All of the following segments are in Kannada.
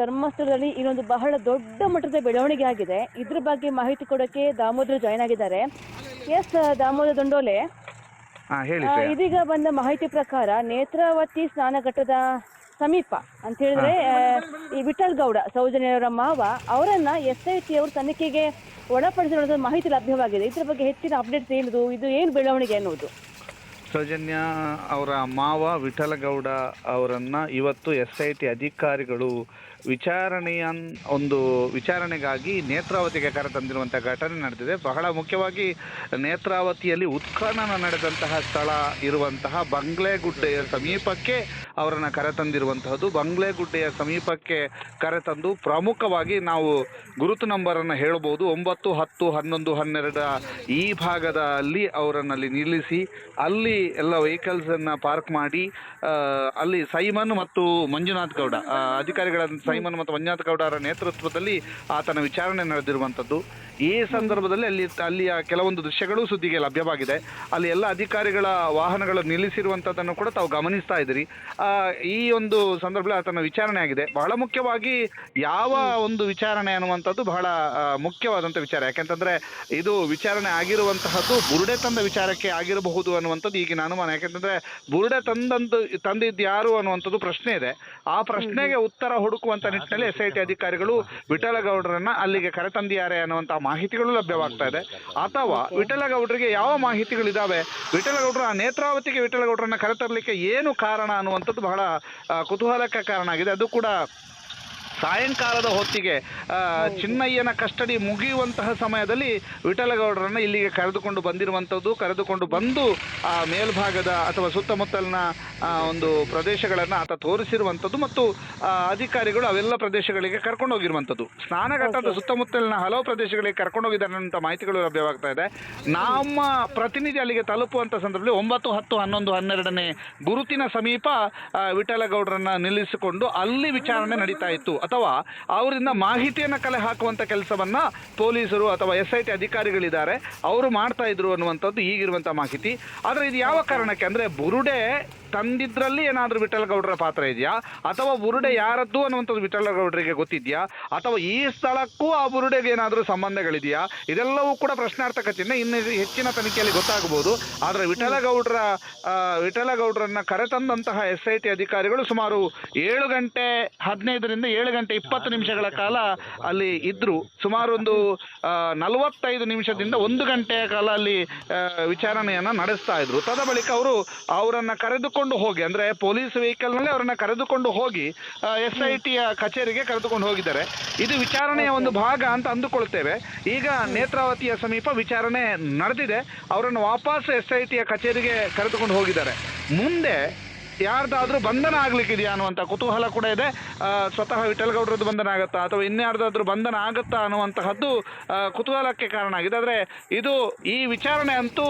ಧರ್ಮಸ್ಥಳದಲ್ಲಿ ಇನ್ನೊಂದು ಬಹಳ ದೊಡ್ಡ ಮಟ್ಟದ ಬೆಳವಣಿಗೆ ಆಗಿದೆ. ಇದ್ರ ಬಗ್ಗೆ ಮಾಹಿತಿ ಕೊಡೋಕ್ಕೆ ದಾಮೋದರ್ ಜಾಯ್ನ್ ಆಗಿದ್ದಾರೆ. ಎಸ್ ದಾಮೋದರ್ ದೊಂಡೋಲೆ. ಆ, ಇದೀಗ ಬಂದ ಮಾಹಿತಿ ಪ್ರಕಾರ ನೇತ್ರಾವತಿ ಸ್ನಾನಘಟ್ಟದ ಸಮೀಪ ಅಂತ ಹೇಳಿದ್ರೆ ಆ, ಈ ವಿಠಲ್ ಗೌಡ ಸೌಜನ್ಯವರ ಮಾವ ಅವರನ್ನ ಎಸ್ ಐ ಟಿ ಅವರು ತನಿಖೆಗೆ ಒಳಪಡಿಸಿರುವಂತಹ ಮಾಹಿತಿ ಲಭ್ಯವಾಗಿದೆ. ಇದ್ರ ಬಗ್ಗೆ ಹೆಚ್ಚಿನ ಅಪ್ಡೇಟ್ಸ್ ಏನಿದು? ಇದು ಏನು ಬೆಳವಣಿಗೆ ಅನ್ನೋದು ಸೌಜನ್ಯ ಅವರ ಮಾವ ವಿಠಲಗೌಡ ಅವರನ್ನ ಇವತ್ತು ಎಸ್ ಐ ಟಿ ಅಧಿಕಾರಿಗಳು ವಿಚಾರಣೆಯ ಒಂದು ವಿಚಾರಣೆಗಾಗಿ ನೇತ್ರಾವತಿಗೆ ಕರೆತಂದಿರುವಂಥ ಘಟನೆ ನಡೆದಿದೆ. ಬಹಳ ಮುಖ್ಯವಾಗಿ ನೇತ್ರಾವತಿಯಲ್ಲಿ ಉತ್ಖನನ ನಡೆದಂತಹ ಸ್ಥಳ ಇರುವಂತಹ ಬಂಗ್ಲೆಗುಡ್ಡೆಯ ಸಮೀಪಕ್ಕೆ ಅವರನ್ನು ಕರೆತಂದಿರುವಂತಹದ್ದು ಬಂಗ್ಲೆಗುಡ್ಡೆಯ ಸಮೀಪಕ್ಕೆ ಕರೆತಂದು ಪ್ರಮುಖವಾಗಿ ನಾವು ಗುರುತು ನಂಬರನ್ನು ಹೇಳಬಹುದು ಒಂಬತ್ತು, ಹತ್ತು, ಹನ್ನೊಂದು, ಹನ್ನೆರಡ ಈ ಭಾಗದಲ್ಲಿ ಅವರನ್ನಲ್ಲಿ ನಿಲ್ಲಿಸಿ ಅಲ್ಲಿ ಎಲ್ಲ ವೆಹಿಕಲ್ಸನ್ನು ಪಾರ್ಕ್ ಮಾಡಿ ಅಲ್ಲಿ ಸೈಮನ್ ಮತ್ತು ಮಂಜುನಾಥ್ ಗೌಡ ಅಧಿಕಾರಿಗಳ ಸೈಮನ್ ಮತ್ತು ಮಂಜುನಾಥ್ ಗೌಡ ಅವರ ನೇತೃತ್ವದಲ್ಲಿ ಆತನ ವಿಚಾರಣೆ ನಡೆದಿರುವಂಥದ್ದು ಈ ಸಂದರ್ಭದಲ್ಲಿ ಅಲ್ಲಿ, ಅಲ್ಲಿಯ ಕೆಲವೊಂದು ದೃಶ್ಯಗಳು ಸುದ್ದಿಗೆ ಲಭ್ಯವಾಗಿದೆ. ಅಲ್ಲಿ ಎಲ್ಲ ಅಧಿಕಾರಿಗಳ ವಾಹನಗಳು ನಿಲ್ಲಿಸಿರುವಂಥದ್ದನ್ನು ಕೂಡ ತಾವು ಗಮನಿಸ್ತಾ ಇದ್ದೀರಿ. ಈ ಒಂದು ಸಂದರ್ಭದಲ್ಲಿ ಆತನ ವಿಚಾರಣೆ ಆಗಿದೆ. ಬಹಳ ಮುಖ್ಯವಾಗಿ ಯಾವ ಒಂದು ವಿಚಾರಣೆ ಅನ್ನುವಂಥದ್ದು ಬಹಳ ಮುಖ್ಯವಾದಂಥ ವಿಚಾರ. ಯಾಕೆಂತಂದ್ರೆ ಇದು ವಿಚಾರಣೆ ಆಗಿರುವಂತಹದ್ದು ಬುರುಡೆ ತಂದ ವಿಚಾರಕ್ಕೆ ಆಗಿರಬಹುದು ಅನ್ನುವಂಥದ್ದು ಈಗಿನ ಅನುಮಾನ. ಯಾಕೆಂತಂದ್ರೆ ಬುರುಡೆ ತಂದಂದು ತಂದಿದ್ದು ಯಾರು ಅನ್ನುವಂಥದ್ದು ಪ್ರಶ್ನೆ ಇದೆ. ಆ ಪ್ರಶ್ನೆಗೆ ಉತ್ತರ ಹುಡುಕುವಂತ ನಿಟ್ಟಿನಲ್ಲಿ ಎಸ್ ಐ ಟಿ ಅಧಿಕಾರಿಗಳು ವಿಠಲಗೌಡರನ್ನ ಅಲ್ಲಿಗೆ ಕರೆತಂದಿದ್ದಾರೆ ಅನ್ನುವಂಥ ಮಾಹಿತಿಗಳು ಲಭ್ಯವಾಗ್ತಾ ಇದೆ. ಅಥವಾ ವಿಠಲಗೌಡರಿಗೆ ಯಾವ ಮಾಹಿತಿಗಳಿದಾವೆ? ವಿಠಲಗೌಡರ ಆ ನೇತ್ರಾವತಿಗೆ ವಿಠಲಗೌಡರನ್ನ ಕರೆತರಲಿಕ್ಕೆ ಏನು ಕಾರಣ ಅನ್ನುವಂಥದ್ದು ಬಹಳ ಕುತೂಹಲಕ್ಕೆ ಕಾರಣ ಆಗಿದೆ. ಅದು ಕೂಡ ಸಾಯಂಕಾಲದ ಹೊತ್ತಿಗೆ ಚಿನ್ನಯ್ಯನ ಕಸ್ಟಡಿ ಮುಗಿಯುವಂತಹ ಸಮಯದಲ್ಲಿ ವಿಠಲಗೌಡರನ್ನ ಇಲ್ಲಿಗೆ ಕರೆದುಕೊಂಡು ಬಂದಿರುವಂಥದ್ದು ಕರೆದುಕೊಂಡು ಬಂದು ಆ ಮೇಲ್ಭಾಗದ ಅಥವಾ ಸುತ್ತಮುತ್ತಲಿನ ಒಂದು ಪ್ರದೇಶಗಳನ್ನು ಆತ ತೋರಿಸಿರುವಂಥದ್ದು ಮತ್ತು ಅಧಿಕಾರಿಗಳು ಅವೆಲ್ಲ ಪ್ರದೇಶಗಳಿಗೆ ಕರ್ಕೊಂಡು ಹೋಗಿರುವಂಥದ್ದು. ಸ್ನಾನಘಟ್ಟದ ಸುತ್ತಮುತ್ತಲಿನ ಹಲವು ಪ್ರದೇಶಗಳಿಗೆ ಕರ್ಕೊಂಡು ಹೋಗಿದ್ದಾರೆ ಅನ್ನೋ ಮಾಹಿತಿಗಳು ಲಭ್ಯವಾಗ್ತಾ ಇದೆ. ನಮ್ಮ ಪ್ರತಿನಿಧಿ ಅಲ್ಲಿಗೆ ತಲುಪುವಂಥ ಸಂದರ್ಭದಲ್ಲಿ ಒಂಬತ್ತು ಹತ್ತು ಹನ್ನೊಂದು ಹನ್ನೆರಡನೇ ಗುರುತಿನ ಸಮೀಪ ವಿಠಲಗೌಡರನ್ನ ನಿಲ್ಲಿಸಿಕೊಂಡು ಅಲ್ಲಿ ವಿಚಾರಣೆ ನಡೀತಾ ಇತ್ತು. ಅಥವಾ ಅವರಿಂದ ಮಾಹಿತಿಯನ್ನು ಕಲೆ ಹಾಕುವಂಥ ಕೆಲಸವನ್ನ ಪೊಲೀಸರು ಅಥವಾ ಎಸ್ ಐ ಟಿ ಅಧಿಕಾರಿಗಳಿದ್ದಾರೆ. ಅವರು ಮಾಡ್ತಾ ಇದ್ರು ಅನ್ನುವಂಥದ್ದು ಈಗಿರುವಂಥ ಮಾಹಿತಿ. ಆದರೆ ಇದು ಯಾವ ಕಾರಣಕ್ಕೆ ಅಂದರೆ ಬುರುಡೆ ತಂದಿದ್ರಲ್ಲಿ ಏನಾದರೂ ವಿಠಲಗೌಡರ ಪಾತ್ರ ಇದೆಯಾ? ಅಥವಾ ಬುರುಡೆ ಯಾರದ್ದು ಅನ್ನುವಂಥದ್ದು ವಿಠಲಗೌಡರಿಗೆ ಗೊತ್ತಿದೆಯಾ? ಅಥವಾ ಈ ಸ್ಥಳಕ್ಕೂ ಆ ಬುರುಡೆಗೆ ಏನಾದರೂ ಸಂಬಂಧಗಳಿದೆಯಾ? ಇದೆಲ್ಲವೂ ಕೂಡ ಪ್ರಶ್ನಾರ್ಥಕ ಚಿಹ್ನೆ. ಇನ್ನು ಹೆಚ್ಚಿನ ತನಿಖೆಯಲ್ಲಿ ಗೊತ್ತಾಗಬಹುದು. ಆದರೆ ವಿಠಲಗೌಡರ ವಿಠಲಗೌಡರನ್ನ ಕರೆತಂದಂತಹ ಎಸ್ ಐ ಟಿ ಅಧಿಕಾರಿಗಳು ಸುಮಾರು ಏಳು ಗಂಟೆ, ಹದಿನೈದರಿಂದ ಏಳು ಗಂಟೆ ಇಪ್ಪತ್ತು ನಿಮಿಷಗಳ ಕಾಲ ಅಲ್ಲಿ ಇದ್ರು. ಸುಮಾರು ಒಂದು ನಲವತ್ತೈದು ನಿಮಿಷದಿಂದ ಒಂದು ಗಂಟೆಯ ಕಾಲ ಅಲ್ಲಿ ವಿಚಾರಣೆಯನ್ನ ನಡೆಸ್ತಾ ಇದ್ರು. ತದ ಬಳಿಕ ಅವರು ಅವರನ್ನು ಕರೆದುಕೊಂಡು ಹೋಗಿ ಅಂದ್ರೆ ಪೊಲೀಸ್ ವೆಹಿಕಲ್ನಲ್ಲಿ ಅವರನ್ನ ಕರೆದುಕೊಂಡು ಹೋಗಿ ಎಸ್ ಐ ಟಿಯ ಕಚೇರಿಗೆ ಕರೆದುಕೊಂಡು ಹೋಗಿದ್ದಾರೆ. ಇದು ವಿಚಾರಣೆಯ ಒಂದು ಭಾಗ ಅಂತ ಅಂದುಕೊಳ್ತೇವೆ. ಈಗ ನೇತ್ರಾವತಿಯ ಸಮೀಪ ವಿಚಾರಣೆ ನಡೆದಿದೆ. ಅವರನ್ನು ವಾಪಸ್ ಎಸ್ ಐ ಟಿಯ ಕಚೇರಿಗೆ ಕರೆದುಕೊಂಡು ಹೋಗಿದ್ದಾರೆ. ಮುಂದೆ ಯಾರ್ದಾದ್ರೂ ಬಂಧನ ಆಗ್ಲಿಕ್ಕಿದೆಯಾ ಅನ್ನುವಂಥ ಕುತೂಹಲ ಕೂಡ ಇದೆ. ಸ್ವತಃ ವಿಠಲಗೌಡರದ್ದು ಬಂಧನ ಆಗುತ್ತಾ ಅಥವಾ ಇನ್ಯಾರ್ದಾದ್ರೂ ಬಂಧನ ಆಗುತ್ತಾ ಅನ್ನುವಂತಹದ್ದು ಕುತೂಹಲಕ್ಕೆ ಕಾರಣ ಆಗಿದೆ. ಆದರೆ ಇದು ಈ ವಿಚಾರಣೆ ಅಂತೂ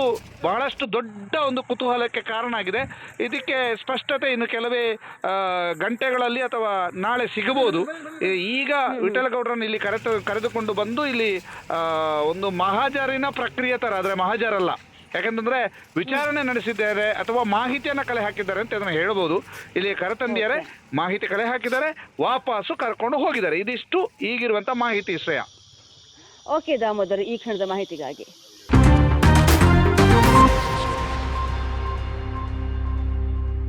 ಬಹಳಷ್ಟು ದೊಡ್ಡ ಒಂದು ಕುತೂಹಲಕ್ಕೆ ಕಾರಣ ಆಗಿದೆ. ಇದಕ್ಕೆ ಸ್ಪಷ್ಟತೆ ಇನ್ನು ಕೆಲವೇ ಗಂಟೆಗಳಲ್ಲಿ ಅಥವಾ ನಾಳೆ ಸಿಗಬಹುದು. ಈಗ ವಿಠಲಗೌಡರನ್ನು ಇಲ್ಲಿ ಕರೆತ, ಕರೆದುಕೊಂಡು ಬಂದು ಇಲ್ಲಿ ಒಂದು ಮಹಾಜರಿನ ಪ್ರಕ್ರಿಯೆ ಥರ ಆದರೆ ಮಹಾಜರಲ್ಲ. ಯಾಕಂತಂದ್ರೆ ವಿಚಾರಣೆ ನಡೆಸಿದ್ದಾರೆ ಅಥವಾ ಮಾಹಿತಿಯನ್ನು ಕಲೆ ಹಾಕಿದ್ದಾರೆ ಅಂತ ಅದನ್ನು ಹೇಳ್ಬೋದು. ಇಲ್ಲಿ ಕರೆತಂದಿದ್ದಾರೆ ಮಾಹಿತಿ ಕಲೆ ಹಾಕಿದ್ದಾರೆ ವಾಪಸ್ಸು ಕರ್ಕೊಂಡು ಹೋಗಿದ್ದಾರೆ. ಇದಿಷ್ಟು ಈಗಿರುವಂತ ಮಾಹಿತಿ ಶ್ರೇಯ. ಓಕೆ ದಾಮೋದರ್ ಈ ಕ್ಷಣದ ಮಾಹಿತಿಗಾಗಿ.